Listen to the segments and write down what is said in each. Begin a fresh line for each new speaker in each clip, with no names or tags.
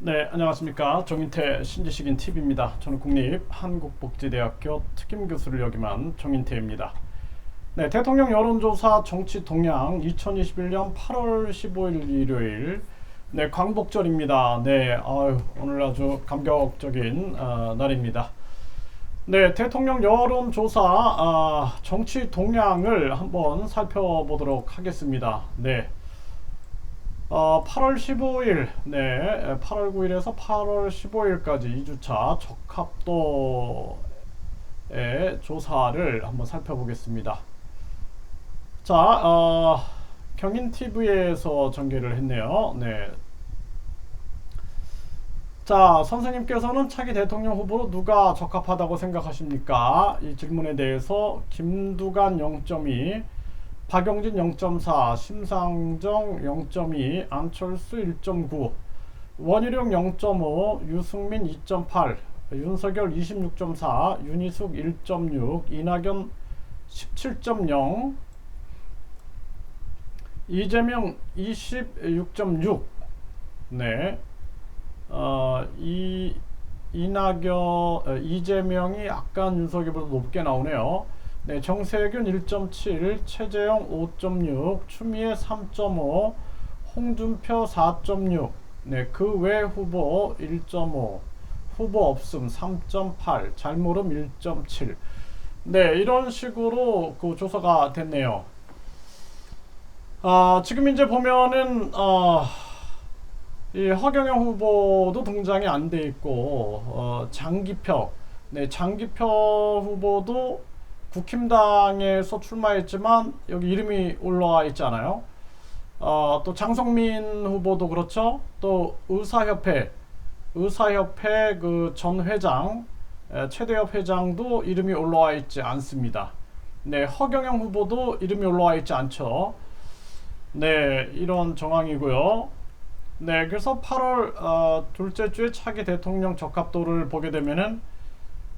네, 안녕하십니까. 정인태 신지식인 TV입니다. 저는 국립 한국복지대학교 특임교수를 역임한 정인태입니다. 네, 대통령 여론조사 정치 동향 2021년 8월 15일 일요일 네, 광복절입니다. 네, 아유, 오늘 아주 감격적인 어, 날입니다. 네, 대통령 여론조사 아, 정치 동향을 한번 살펴보도록 하겠습니다. 네. 어, 8월 15일, 네, 8월 9일에서 8월 15일까지 2주차 적합도의 조사를 한번 살펴보겠습니다. 자, 어, 경인 TV에서 전개를 했네요. 네. 자, 선생님께서는 차기 대통령 후보로 누가 적합하다고 생각하십니까? 이 질문에 대해서 김두관 0.2, 박용진 0.4, 심상정 0.2, 안철수 1.9, 원희룡 0.5, 유승민 2.8, 윤석열 26.4, 윤희숙 1.6, 이낙연 17.0, 이재명 26.6, 네, 어, 이 이낙연, 어, 이재명이 약간 윤석열보다 높게 나오네요. 네, 정세균 1.7, 최재형 5.6, 추미애 3.5, 홍준표 4.6, 네, 그 외 후보 1.5, 후보 없음 3.8, 잘 모름 1.7. 네, 이런 식으로 그 조사가 됐네요. 아, 지금 이제 보면은 어, 이 허경영 후보도 등장이 안 돼 있고 어, 장기표, 네, 장기표 후보도 국힘당에서 출마했지만 여기 이름이 올라와 있잖아요. 어, 또 장성민 후보도 그렇죠. 또 의사협회, 의사협회 그 전 회장, 에, 최대협 회장도 이름이 올라와 있지 않습니다. 네, 허경영 후보도 이름이 올라와 있지 않죠. 네, 이런 정황이고요. 네, 그래서 8월 어, 둘째 주에 차기 대통령 적합도를 보게 되면은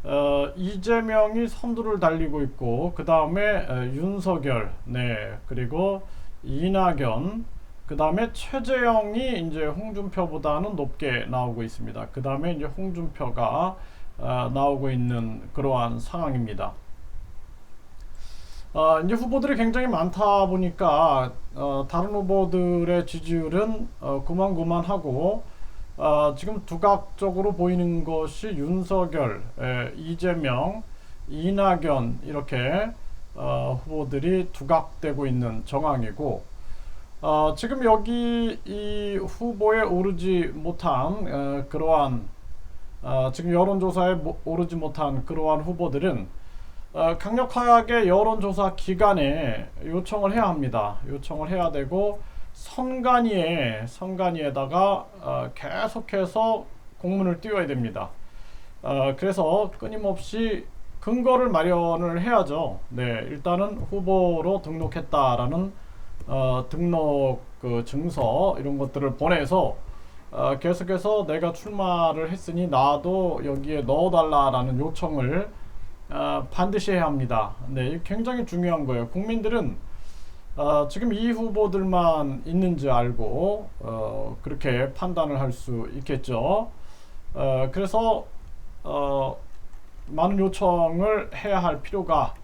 어, 이재명이 선두를 달리고 있고 그 다음에 윤석열, 네 그리고 이낙연, 그 다음에 최재형이 이제 홍준표보다는 높게 나오고 있습니다. 그 다음에 이제 홍준표가 어, 나오고 있는 그러한 상황입니다. 어, 이제 후보들이 굉장히 많다 보니까 어, 다른 후보들의 지지율은 어, 고만고만하고 어, 지금 두각적으로 보이는 것이 윤석열, 에, 이재명, 이낙연 이렇게 어, 후보들이 두각되고 있는 정황이고 어, 지금 여기 이 후보에 오르지 못한 에, 그러한 어, 지금 여론조사에 모, 오르지 못한 그러한 후보들은 어, 강력하게 여론조사 기관에 요청을 해야 합니다. 요청을 해야 되고 선관위에 선관위에다가 어, 계속해서 공문을 띄워야 됩니다. 어, 그래서 끊임없이 근거를 마련을 해야죠. 네, 일단은 후보로 등록했다라는 어, 등록 그 증서 이런 것들을 보내서 어, 계속해서 내가 출마를 했으니 나도 여기에 넣어달라라는 요청을 어, 반드시 해야 합니다. 네, 굉장히 중요한 거예요. 국민들은 어, 지금 이 후보들만 있는지 알고 어, 그렇게 판단을 할 수 있겠죠. 어, 그래서 어, 많은 요청을 해야 할 필요가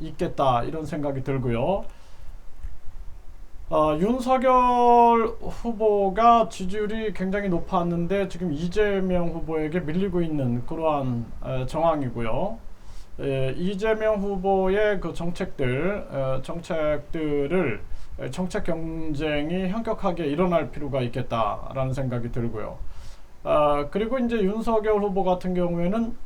있겠다 이런 생각이 들고요. 어, 윤석열 후보가 지지율이 굉장히 높았는데 지금 이재명 후보에게 밀리고 있는 그러한 어, 정황이고요. 예, 이재명 후보의 그 정책들, 어, 정책들을 에, 정책 경쟁이 현격하게 일어날 필요가 있겠다라는 생각이 들고요. 아, 그리고 이제 윤석열 후보 같은 경우에는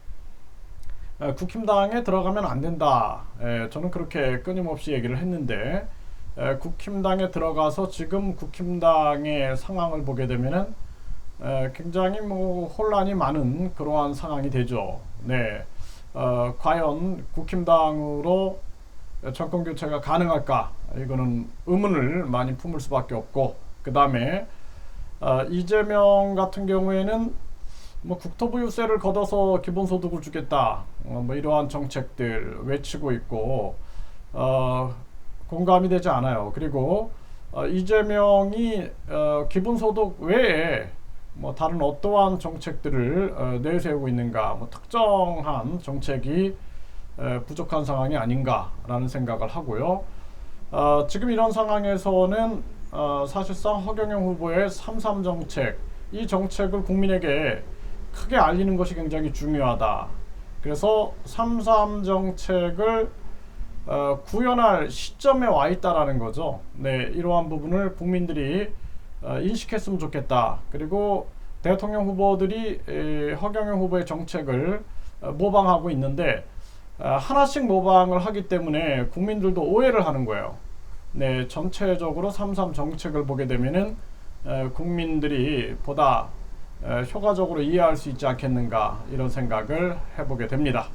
에, 국힘당에 들어가면 안 된다. 에, 저는 그렇게 끊임없이 얘기를 했는데 에, 국힘당에 들어가서 지금 국힘당의 상황을 보게 되면은 에, 굉장히 뭐 혼란이 많은 그러한 상황이 되죠. 네. 어, 과연 국힘당으로 정권 교체가 가능할까? 이거는 의문을 많이 품을 수밖에 없고 그 다음에 어, 이재명 같은 경우에는 뭐 국토부 유세를 걷어서 기본소득을 주겠다 어, 뭐 이러한 정책들 외치고 있고 어, 공감이 되지 않아요. 그리고 어, 이재명이 어, 기본소득 외에 뭐 다른 어떠한 정책들을 어, 내세우고 있는가, 뭐 특정한 정책이 에, 부족한 상황이 아닌가라는 생각을 하고요. 어, 지금 이런 상황에서는 어, 사실상 허경영 후보의 3.3 정책, 이 정책을 국민에게 크게 알리는 것이 굉장히 중요하다. 그래서 3.3 정책을 어, 구현할 시점에 와 있다라는 거죠. 네, 이러한 부분을 국민들이 어, 인식했으면 좋겠다. 그리고 대통령 후보들이 에, 허경영 후보의 정책을 어, 모방하고 있는데 어, 하나씩 모방을 하기 때문에 국민들도 오해를 하는 거예요. 네, 전체적으로 3.3 정책을 보게 되면은 에, 국민들이 보다 에, 효과적으로 이해할 수 있지 않겠는가 이런 생각을 해보게 됩니다.